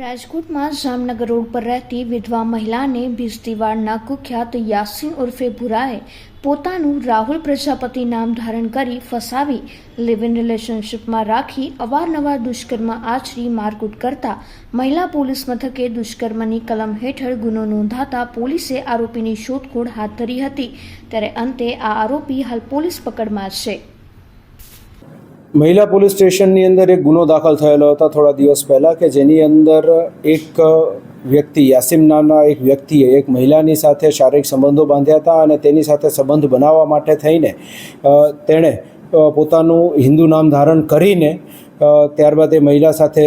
રાજકોટમાં જામનગર રોડ પર રહેતી વિધવા મહિલાને ભીજતીવાડના કુખ્યાત યાસીન ઉર્ફે ભુરાએ પોતાનું રાહુલ પ્રજાપતિ નામ ધારણ કરી ફસાવી. લિવ ઇન રિલેશનશીપમાં રાખી અવારનવાર દુષ્કર્મ આચરી મારકૂટ કરતા મહિલા પોલીસ મથકે દુષ્કર્મની કલમ હેઠળ ગુનો નોંધાતા પોલીસે આરોપીની શોધખોળ હાથ ધરી હતી. ત્યારે અંતે આ આરોપી હાલ પોલીસ પકડમાં છે. મહિલા પોલીસ સ્ટેશનની અંદર એક ગુનો દાખલ થયેલો હતો થોડા દિવસ પહેલાં કે જેની અંદર એક વ્યક્તિ, યાસીમ નામના એક વ્યક્તિએ એક મહિલાની સાથે શારીરિક સંબંધો બાંધ્યા હતા અને તેની સાથે સંબંધ બનાવવા માટે થઈને તેણે પોતાનું હિન્દુ નામ ધારણ કરીને ત્યારબાદ એ મહિલા સાથે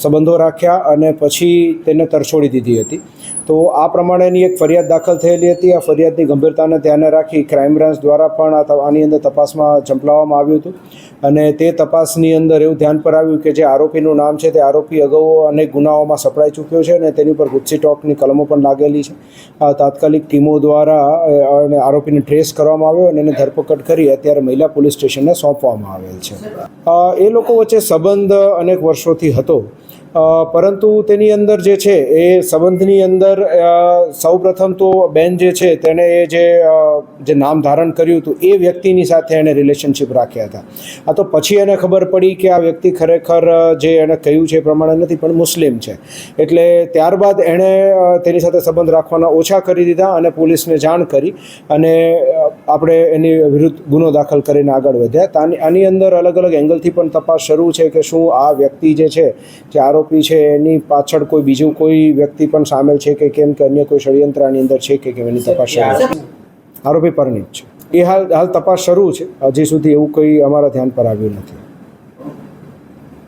સંબંધો રાખ્યા અને પછી તેને તરછોડી દીધી હતી. તો આ પ્રમાણેની એક ફરિયાદ દાખલ થયેલી હતી. આ ફરિયાદની ગંભીરતાને ધ્યાને રાખી ક્રાઇમ બ્રાન્ચ દ્વારા પણ આની અંદર તપાસમાં ઝંપલાવવામાં આવ્યું હતું. અને તે તપાસની અંદર એવું ધ્યાન પર આવ્યું કે જે આરોપીનું નામ છે તે આરોપી અગાઉ અનેક ગુનાઓમાં સપડાઈ ચૂક્યો છે અને તેની ઉપર ગુસ્સી ટોકની કલમો પણ લાગેલી છે. તાત્કાલિક ટીમો દ્વારા આરોપીને ટ્રેસ કરવામાં આવ્યો અને એને ધરપકડ કરી અત્યારે મહિલા પોલીસ સ્ટેશનને સોંપવામાં આવેલ છે. એ લોકો વચ્ચે સંબંધ અનેક વર્ષોથી હતો. પરંતુ તેની અંદર જે છે, એ સંબંધની અંદર સૌપ્રથમ તો બેન જે છે, તેણે એ જે જે નામ ધારણ કર્યું હતું, એ વ્યક્તિની સાથે એણે રિલેશનશિપ રાખ્યા હતા. આ તો પછી એને ખબર પડી કે આ વ્યક્તિ ખરેખર જે એણે કહ્યું છે એ પ્રમાણે નથી, પણ મુસ્લિમ છે. એટલે ત્યારબાદ એણે તેની સાથે સંબંધ રાખવાના ઓછા કરી દીધા અને પોલીસને જાણ કરી અને આપણે એની વિરુદ્ધ ગુનો દાખલ કરીને આગળ વધ્યા. આની અંદર અલગ અલગ એંગલથી પણ તપાસ શરૂ છે કે શું આ વ્યક્તિ જે છે, જે આરોપી છે એની પાછળ કોઈ બીજું કોઈ વ્યક્તિ પણ સામેલ છે કે કેમ કે અન્ય કોઈ ષડયંત્ર આની અંદર છે કે કેમ એની તપાસ આરોપી પરણિત છે. એ હાલ હાલ તપાસ શરૂ છે. હજી સુધી એવું કંઈ અમારા ધ્યાન પર આવ્યું નથી.